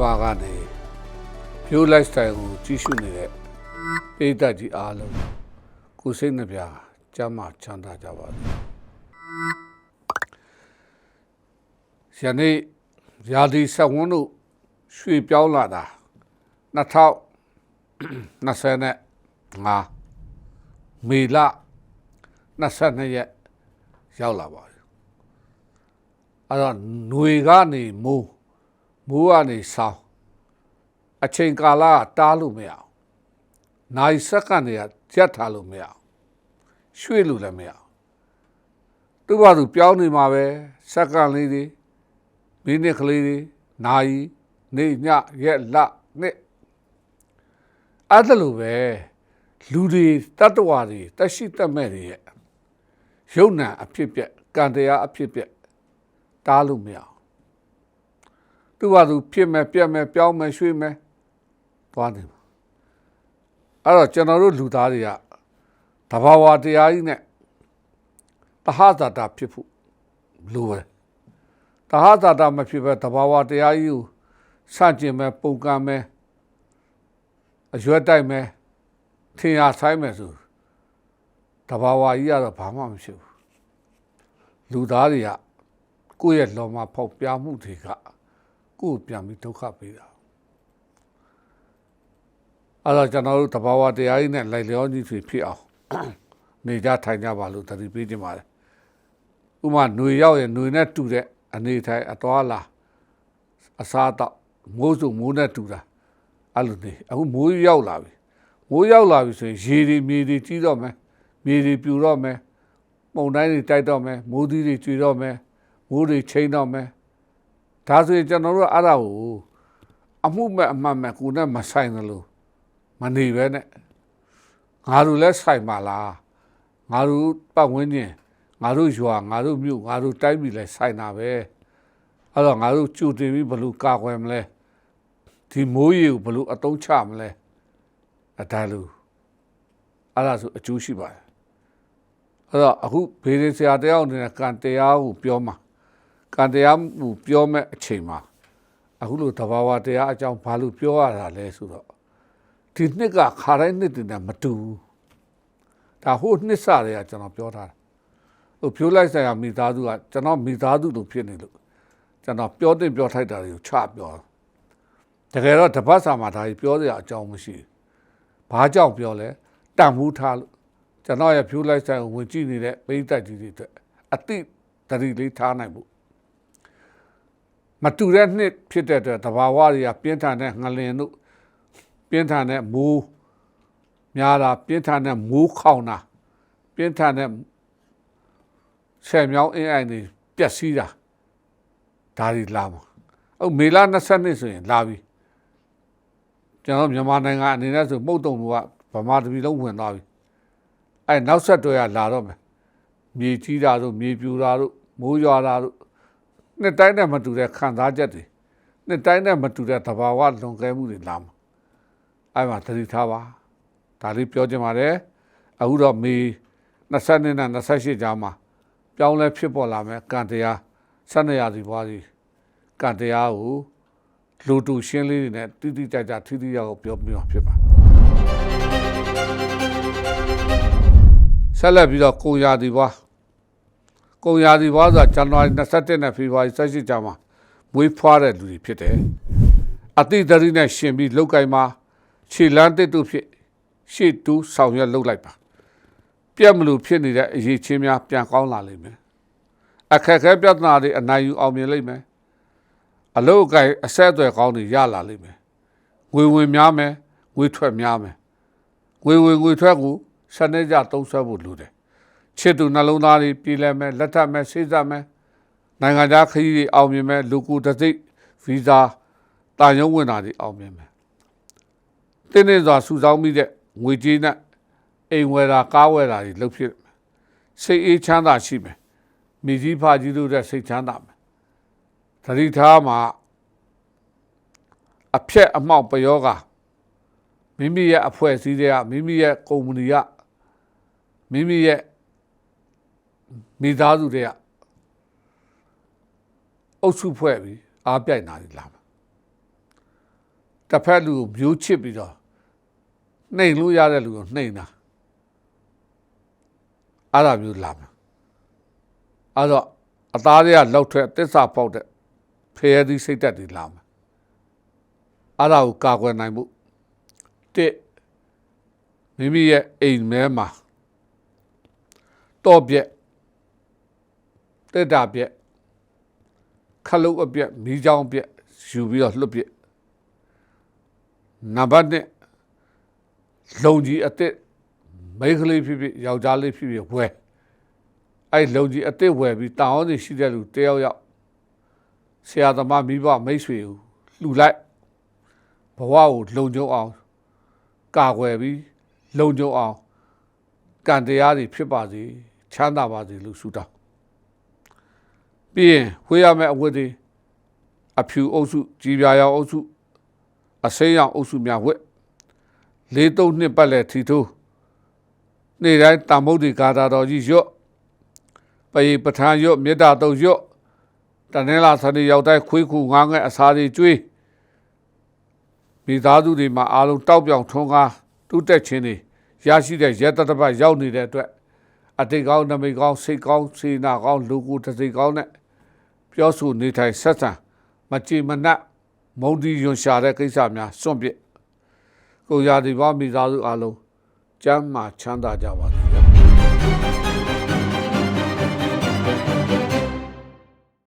ပါကနေဖြိုး lifestyle ကိုကြီးစုနေတဲ့ပိဋကကြီးအားလုံးကိုယ်စိတ်နှပြကျမ်းမာချမ်းသာကြပါစေ။ယနေ့ရာဒီဆက်ဝန်းတို့ရွှေပြောင်းလာတာ2025မေလ22ရက်ရောက်လာပါပြီ။အဲ့တော့ຫນွေကနေမိုး မိုးကနေဆောင်းအချိန်ကာလကတားလို့မရအောင်။နိုင်စက္ကန့်တွေကရက်ထားလို့မရအောင်။ရွှေ့လို့လည်းမရအောင်။သူ့ဘာသူပြောင်းနေမှာပဲစက္ကန့်လေးတွေမိနစ်ကလေးတွေနိုင်နေညရက်လနှစ်အဲ့ဒါလိုပဲလူတွေတတ္တဝါတွေတက်ရှိတက်မဲ့တွေရဲ့ရုပ်နာအဖြစ်ပြက်ကံတရားအဖြစ်ပြက်တားလို့မရအောင် သူ့ဘာသူဖြစ်မဲ့ပြက်မဲ့ပြောင်းမဲ့ရွှေ့မဲ့သွားနေမှာအဲ့တော့ကျွန်တော်တို့လူသားတွေကတဘာဝတရားကြီးနဲ့တဟဇာတာဖြစ်ဖို့လိုတယ်တဟဇာတာမဖြစ်ပဲတဘာဝတရားကြီးကိုစကျင်မဲ့ပုံကံမဲ့အရွက်တိုက်မဲ့ထင်ရဆိုင်မဲ့ဆိုတဘာဝကြီးကတော့ဘာမှမဖြစ်ဘူးလူသားတွေကကိုယ့်ရဲ့လောမဖောက်ပြမှုတွေက ကိုယ်ကိုပြန်ပြီးဒုက္ခပေးတာအဲ့တော့ကျွန်တော်တို့တဘာဝတရားကြီးနဲ့လိုက်လျောညီတွေဖြစ်အောင်နေကြထိုင်ကြပါလို့တတိပေးခြင်းပါတယ်ဥမာຫນွေရောက်ရင်ຫນွေနဲ့တူတဲ့အနေထိုင်အတော်လာအစားတော့မိုးစုံမိုးနဲ့တူတာအဲ့လိုနေအခုမိုးရောက်လာပြီမိုးရောက်လာပြီဆိုရင်ရေတွေမြေတွေကြီးတော့မယ်မြေတွေပြူတော့မယ်ပုံတိုင်းတွေတိုက်တော့မယ်မိုးသီးတွေကျွေတော့မယ်မိုးတွေချိန်တော့မယ် ဒါဆိုရင်ကျွန်တော်တို့အဲ့ဒါကိုအမှုမဲ့အမှန်မဲ့ကိုယ်နဲ့မဆိုင်သလိုမနေပဲနဲ့ငါတို့လည်းဆိုင်ပါလားငါတို့ပတ်ဝန်းကျင်ငါတို့ရွာငါတို့မြို့ငါတို့တိုင်းပြည်လည်းဆိုင်တာပဲအဲ့တော့ငါတို့ကြိုတင်ပြီးဘယ်လိုကာကွယ်မလဲဒီမိုးရေကိုဘယ်လိုအတုံးချမလဲအဒါလူအဲ့ဒါဆိုအကျိုးရှိပါတယ်အဲ့တော့အခုဘေးရင်ဆရာတယောက်အနေနဲ့ကံတရားကိုပြောမှာ ကံတရားကိုပြောမဲ့အချိန်မှာအခုလိုတဘာဝတရားအကြောင်းဘာလို့ပြောရတာလဲဆိုတော့ဒီနှစ်ကခါတိုင်းနှစ်တည်းနဲ့မတူဘူးဒါဟိုနှစ်စတွေကကျွန်တော်ပြောထားတာဟိုဖြိုးလိုက်ဆိုင်ရာမိသားစုကကျွန်တော်မိသားစုလိုဖြစ်နေလို့ကျွန်တော်ပြောတင်ပြောထိုက်တာတွေကိုချပြောတကယ်တော့တပတ်စာမှာဒါကြီးပြောစရာအကြောင်းမရှိဘူးဘာကြောင့်ပြောလဲတန်မှုထားလို့ကျွန်တော်ရဲ့ဖြိုးလိုက်ဆိုင်ကိုဝင်ကြည့်နေတဲ့ပိဋကတ်ကြီးတွေအတွက်အတိတတိလေးထားနိုင်ဖို့ မတူတဲ့နှစ်ဖြစ်တဲ့အတွက်တဘာဝတွေကပြင်းထန်တဲ့ငလင်တို့ပြင်းထန်တဲ့မိုးများတာပြင်းထန်တဲ့မိုးခေါင်တာပြင်းထန်တဲ့ဆယ်မြောင်းအင်းအိုင်တွေပျက်စီးတာဒါတွေလာမှာအခုမေလ22ဆိုရင်လာပြီကျွန်တော်မြန်မာနိုင်ငံအနေနဲ့ဆိုမှုတ်တုံကဗမာတပြည်လုံးဝင်သွားပြီအဲနောက်ဆက်တွဲကလာတော့မယ်မြေကြီးတာတို့မြေပြူတာတို့မိုးရွာတာတို့ နှစ်တိုင်းနဲ့မတူတဲ့ခံစားချက်တွေနှစ်တိုင်းနဲ့မတူတဲ့သဘာဝလွန်ကဲမှုတွေလာမှာအဲ့မှာသတိထားပါဒါလေးပြောချင်ပါတယ်အခုတော့မေ20နဲ့28ကြားမှာပြောင်းလဲဖြစ်ပေါ်လာမယ်ကံတရားဆက်နေရစီပွားစီကံတရားကိုလူတူရှင်းလေးတွေနဲ့တိတိကျကျထိထိရောက်ပြောပြမှာဖြစ်ပါဆက်လက်ပြီးတော့ကိုရာဒီပွား ကိုရာဒီပွားဆိုတာဇန်နဝါရီ27နဲ့ဖေဖော်ဝါရီ18ကြားမှာမွေးဖွားတဲ့လူတွေဖြစ်တယ်အတိတ်တရီနဲ့ရှင်ပြီးလောက်ကင်မှာခြေလန်းတစ်တို့ဖြစ်ရှေ့တူးဆောင်ရွက်လုပ်လိုက်ပါပြက်မလို့ဖြစ်နေတဲ့အရေးချင်းများပြန်ကောင်းလာလိမ့်မယ်အခက်အခဲပြဿနာတွေအနိုင်ယူအောင်မြင်လိမ့်မယ်အလုတ်အကိုင်အဆက်အသွယ်ကောင်းတွေရလာလိမ့်မယ်ငွေဝင်များမယ်ငွေထွက်များမယ်ငွေဝင်ငွေထွက်ကိုစနစ်ကြသုံးဆွဲဖို့လိုတယ် ချစ်သူနှလုံးသားတွေပြည်လဲမယ်လက်ထပ်မယ်စိတ်သက်မယ်နိုင်ငံခြားခရီးတွေအောင်မြင်မယ်လူကူတစိဗီဇာတာရုံးဝင်တာတွေအောင်မြင်မယ်တင်းနေစွာစုဆောင်းပြီးတဲ့ငွေကြေးနဲ့အိမ်ဝယ်တာကားဝယ်တာတွေလုပ်ဖြစ်စိတ်အေးချမ်းသာရှိမယ်မိကြီးဖကြီးတို့တဲ့စိတ်ချမ်းသာမယ်သတိထားမှာအဖြက်အမှောက်ပယောဂမိမိရဲ့အဖွဲ့အစည်းတွေကမိမိရဲ့ကုမ္ပဏီကမိမိရဲ့ မိသားစုတွေကအုပ်စုဖွဲ့ပြီးအားပြိုင်တာတွေလာမှာတစ်ဖက်လူကိုမျိုးချစ်ပြီးတော့နှိမ်လို့ရတဲ့လူကိုနှိမ်တာအဲ့ဒါမျိုးလာမှာအဲ့တော့အသားတွေကလောက်ထွက်တစ္ဆာပေါက်တဲ့ဖျဲသီးစိတ်သက်တွေလာမှာအဲ့ဒါကိုကာကွယ်နိုင်မှုတစ်မိမိရဲ့အိမ်မဲမှာတော့ပြက် တက်တာပြက်ခလုတ်အပြက်မိချောင်းပြက်ယူပြီးတော့လွတ်ပြက်နံပါတ်1လုံကြီးအစ်စ်မိန်းကလေးဖြစ်ဖြစ်ယောက်ျားလေးဖြစ်ဖြစ်ဝယ်အဲ့လုံကြီးအစ်စ်ဝယ်ပြီးတာဝန်တွေရှိတဲ့လူတယောက်ယောက်ဆရာသမားမိဘမိတ်ဆွေကိုလှူလိုက်ဘဝကိုလုံခြုံအောင်ကာကွယ်ပြီးလုံခြုံအောင်ကံတရားတွေဖြစ်ပါစေချမ်းသာပါစေလို့ဆုတောင်း ပြီးရင်ဝေးရမယ့်အဝတ်တွေအဖြူအုပ်စုကြည်ပြာရောင်အုပ်စုအစိမ်းရောင်အုပ်စုများဝတ်လေးသုံးနှစ်ပတ်လည်ထီထိုးနေ့တိုင်းတာမုတ်ဒီဂါတာတော်ကြီးရွတ်ပရိပဋ္ဌာန်ရွတ်မေတ္တာတုံရွတ်တနင်္လာသတိရောက်တိုင်းခွေးခုငားငဲ့အစာတွေကျွေးမိသားစုတွေမှာအားလုံးတောက်ပြောင်ထွန်းကားတူးတက်ခြင်းတွေရရှိတဲ့ရဲတတပတ်ရောက်နေတဲ့အတွက်အတိတ်ကောင်းနမိတ်ကောင်းစိတ်ကောင်းစေနာကောင်းလူကိုယ်တစ်စိတ်ကောင်းနဲ့ ပြောဆိုနေထိုင်ဆက်ဆံမကြည်မနှက်မုံဒီယွန်ရှာတဲ့ကိစ္စများစွန့်ပစ်ကိုရာဒီပါမိသားစုအားလုံးကျမ်းမာချမ်းသာကြပါစေ